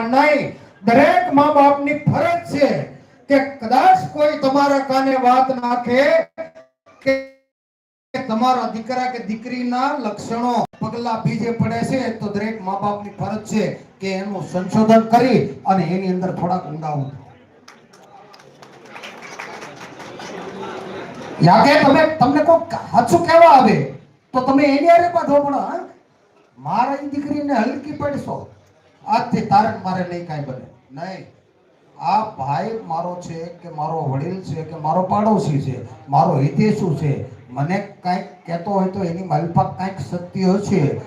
પણ નહીં. દરેક મા બાપની ફરજ છે કે કદાચ કોઈ તમારા કાને વાત નાખે કે તમારા દીકરા કે દીકરીના લક્ષણો પગલા બીજે પડે છે, તો દરેક મા બાપની ફરજ છે કે એનું સંશોધન કરી અને એની અંદર થોડાક ઊંડા ઉતરો તમે, તમને કોઈ હાચું કહેવા આવે, તો તમે એની અરે પાછો પણ મારા દીકરીને હલકી પડશો. આજથી તારે મારે નહીં કાંઈ બને. નહીં. આ ભાઈ મારો છે કે મારો વડીલ છે કે મારો પાડોશી છે, મારો હિતેશુ છે, મને કાંઈક કહેતો હોય તો એની માલપા કાંઈક સત્ય હશે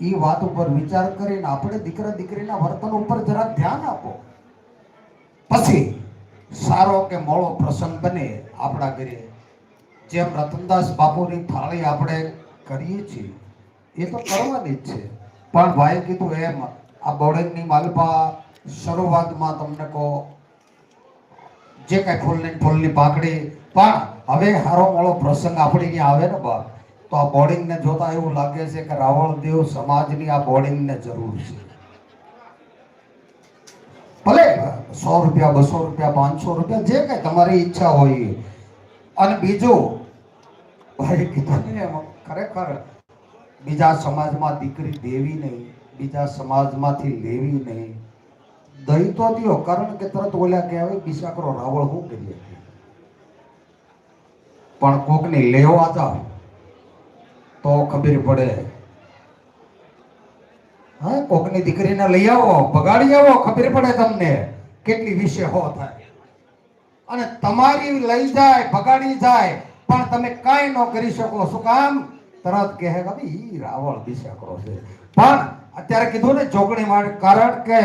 એ વાત ઉપર વિચાર કરીને આપણે દીકરા દીકરીના વર્તન ઉપર જરા ધ્યાન આપો. પછી સારો કે મોળો પ્રસંગ બને આપણા ઘરે. જેમ રતનદાસ બાપુની થાળી આપણે કરીએ છીએ. એ તો કરવાની જ છે. પણ ભાઈ કીધું એમ આ બોર્ડિંગની માલપા શરૂઆતમાં તમને કહો, જે કાંઈ ફૂલની ફૂલની પાકડી, પણ હવે હારો મોળો પ્રસંગ આપણી ત્યાં આવે ને બા, તો આ બોર્ડિંગને જોતા એવું લાગે છે કે રાવળદેવ સમાજની આ બોર્ડિંગને જરૂર છે ભલે સો રૂપિયા, બસો રૂપિયા, પાંચસો રૂપિયા, જે કંઈ તમારી ઈચ્છા હોય. અને બીજું ભાઈ કીધું ને ખરેખર બીજા સમાજમાં દીકરી દેવી નહીં બીજા સમાજમાંથી લેવી નહીં. દઈ તો દ્યો કારણ કે તરત ઓલા કહેવાય બિસાકરો રાવળ શું કરી પણ કોકને લેવા જાવ તો ખબર પડે. હા, કોકની દીકરીને લઈ આવો બગાડી આવો, ખબર પડે તમને કેટલી વિશે હો થાય. અને તમારી લઈ જાય બગાડી જાય, પણ તમે કાંઈ ન કરી શકો. શું કામ? તરત કહે કે ભાઈ, ઈ કરો છે. પણ અત્યારે કીધું ને જોગણી માટે કારણ કે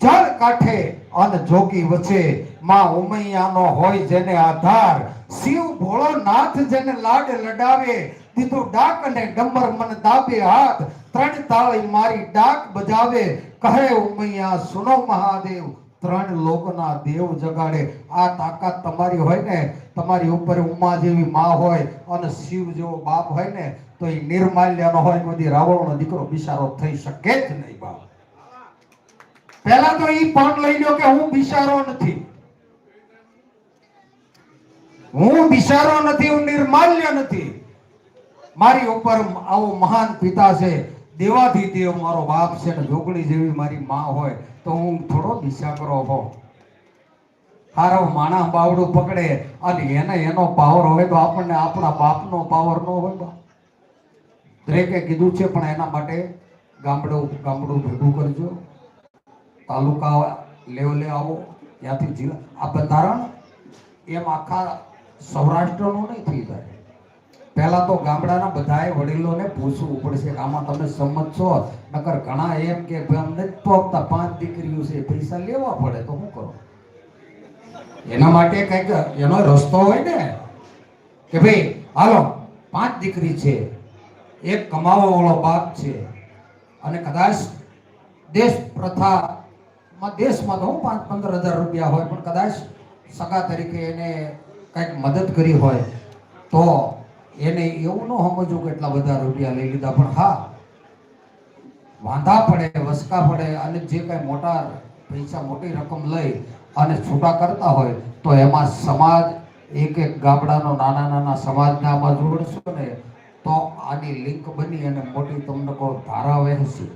જળ કાંઠે અને જોગી વચ્ચે માં ઉમૈયાનો હોય જેને આધાર, શિવ ભોળોનાથ જેને લાડ લડાવે, દીધું ડાક અને ડમર મન દાબે હાથ, ત્રણ તાળી મારી ડાક બજાવે. કહે ઉમૈયા, સુનો મહાદેવ ત્રણ લોકના દેવ જગાડે. આ તાકાત તમારી હોય ને, તમારી ઉપર ઉમા જેવી માં હોય અને શિવ જેવો બાપ હોય ને, તો એ નિર્માલ્યનો હોય બધી રાવણનો દીકરો બિસારો થઈ શકે જ નહીં બાપ. પહેલા તો એ પણ લઈ લ્યો કે હું બિસારો નથી. હું બિસારો નથી, હું નિર્માલ્ય નથી. મારી ઉપર આવો મહાન પિતા છે. દેવાધિદેવ મારો બાપ છે ને જોગણી જેવી મારી માં હોય, તો હું થોડો બિસાકરો હો હારો માણા બાવડું પકડે અને એને એનો પાવર હોય તો આપણને આપણા બાપનો પાવર ન હોય બા. દરેકે કીધું છે, પણ એના માટે ગામડું ગામડું ભેગું કરજો. તાલુકા લેવલે આવો, ત્યાંથી જિલ્લા આ બંધારણ એમ આખા સૌરાષ્ટ્રનું નહીં થઈ જાય. પહેલા તો ગામડાના બધાએ વડીલોને પૂછવું પડશે આમાં તમે સંમત છો? નકર ઘણા એમ કે અમને જ પોગતા પાંચ દીકરીઓ છે, પૈસા લેવા પડે તો શું કરો? એના માટે કંઈક એનો રસ્તો હોય ને, કે ભાઈ, હાલો, પાંચ દીકરી છે, એક કમાવા વાળો બાપ છે, અને કદાચ દેશ પ્રથામાં દેશમાં તો પાંચ પંદર હજાર રૂપિયા હોય, પણ કદાચ સગા તરીકે એને કંઈક મદદ કરી હોય, તો એને એવું ન સમજવું કે એટલા બધા રૂપિયા લઈ લીધા, પણ હા, વાંધા પડે, વસકા પડે, અને જે કાંઈ મોટા પૈસા, મોટી રકમ લઈ અને છૂટા કરતા હોય, તો એમાં સમાજ, એક એક ગામડાનો, નાના નાના સમાજને આમાં જોડશો ને, તો આની લિંક બની અને મોટી તમને કહો, ધારા વહેશે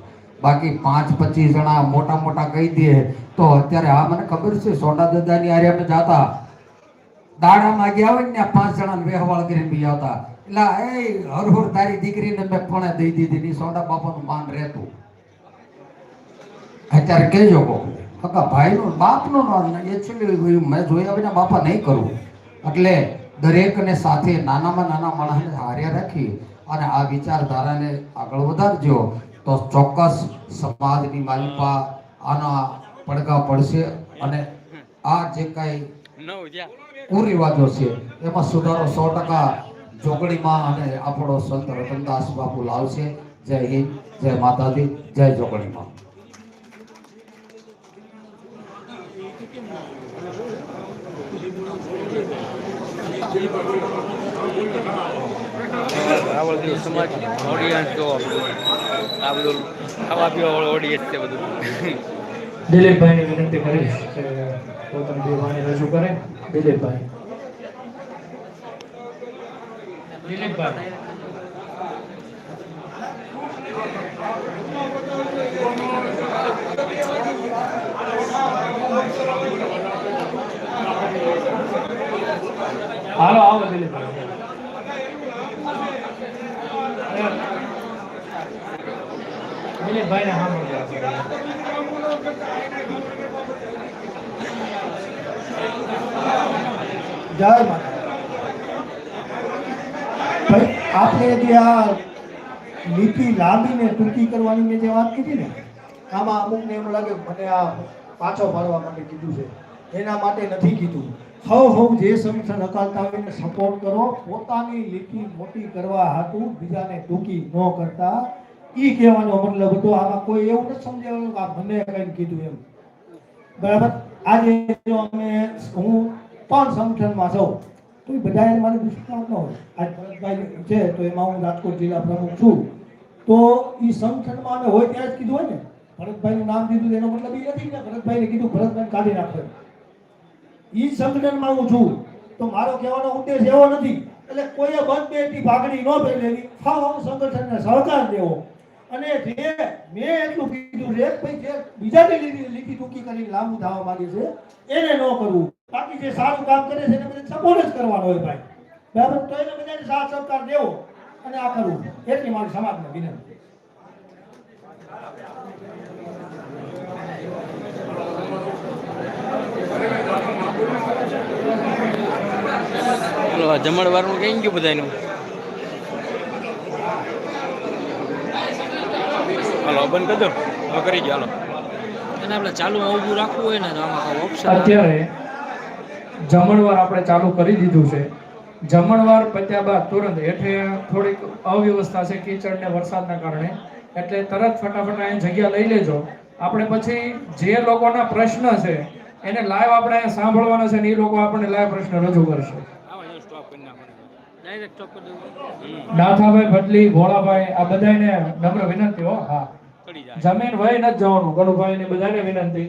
બાકી પાંચ પચીસ જણા મોટા મોટા કહી દે, તો અત્યારે આ મને ખબર છે, સોડા દાદાની આરે અમે જાતા દાડામાં ગયા હોય ને પાંચ જણાને વેહવાળ કરીને બી આવતા. એટલે એ હરહર હર તારી દીકરીને મેં પણે દઈ દીધી. ની સોડા બાપાનું માન રહેતું. અત્યારે કહેજો કહો કાકા, ભાઈનું, બાપનું એકચ્યુઅલી મેં જોયા વિના બાપા નહીં કરું. એટલે દરેકને સાથે નાનામાં નાના માણસને હારે રાખી અને આ વિચારધારાને આગળ વધારજો તો ચોક્કસ સમાજની માલિકા આના પડઘા પડશે અને આ જે કાંઈ કુરિવાજો છે. એમાં સુધારો સો ટકા જોગણીમાં અને આપણો સંત રતનદાસ બાપુ લાવશે જય હિન્દ જય માતાજી જય જોગણીમાં. રાવળદેવ સમાજ ઓડિયન્સ આ બધું ખાવા પીવા ઓડિયન્સ છે બધું. દિલીપભાઈને વિનંતી કરીશ કે પોતાની બે વાણી રજૂ કરે. દિલીપભાઈ. દિલીપભાઈ. હાલો, આવો દિલીપભાઈ. દિલીપભાઈને સાંભળજો. જય માતા આપણે જે આ લીટી લાંબી ટૂંકી કરવાની મેં જે વાત કીધી ને, આમાં અમુકને એમ લાગે મને આ પાછો પાડવા માટે કીધું છે. એના માટે નથી કીધું. હવ હવ જે સંગઠન અકાલતા હોય સપોર્ટ કરો. પોતાની લીટી મોટી કરવા હાટું બીજાને ટૂંકી ન કરતા. ઈ કહેવાનો મતલબ હતો, આમાં કોઈ એવું નથી સમજાવવાનું કે આ મને કઈ કીધું એમ. બરાબર? આજે જો અમે હું પણ સંગઠનમાં છું, તો એ બધા મારે દુષ્કાળ ન હોય. આજ ભરતભાઈ છે, તો એમાં હું રાજકોટ જિલ્લા પ્રમુખ છું. તો એ સંગઠનમાં અમે હોય ત્યાં જ કીધું હોય ને, ભરતભાઈનું નામ દીધું, એનો મતલબ એ નથી ને ભરતભાઈને કીધું ભરતભાઈ કાઢી નાખો એ સંગઠનમાં હું છું, તો મારો કહેવાનો ઉદ્દેશ એવો નથી. એટલે કોઈએ બંધ બેટી ભાગડી ન પહેરેલી ફાવ સંગઠનને સહકાર દેવો. અને જે મેં એટલું કીધું છે ભાઈ જે બીજાની લીટી ટૂંકી કરીને લાંબુ થવા માંગે છે, એને ન કરવું. બાકી જે સારું કામ કરે છે, એને બધે સપોર્ટ જ કરવાનો હોય ભાઈ. બરાબર તો એને બધાને સાથ સહકાર દેવો અને આ કરવું. એટલી મારી સમાજને વિનંતી. જમણવારનું કઈ ગયું બધાનું હાલો બંધ કરી દો હવે કરી ગયો હાલો. અને આપણે ચાલુ ઊભું રાખવું હોય ને તો આમાં ઓપ્શન અત્યારે જમણવાર આપણે ચાલુ કરી દીધું છે. જમણવાર પત્યા બાદ તુરંત હેઠે થોડીક અવ્યવસ્થા છે કીચડ ને વરસાદના કારણે. એટલે તરત ફટાફટ અહીં જગ્યા લઈ લેજો. આપણે પછી જે લોકોના પ્રશ્ન છે એને લાઈવ આપણે સાંભળવાનો છે ને એ લોકો આપણને લાઈવ પ્રશ્ન રજૂ કરશે. નાથાભાઈ ભટલી ભોળાભાઈ આ બધાને નમ્ર વિનંતી હો. હા. જમીન વહી નથી જવાનું. ગણુભાઈ ને બધાને વિનંતી.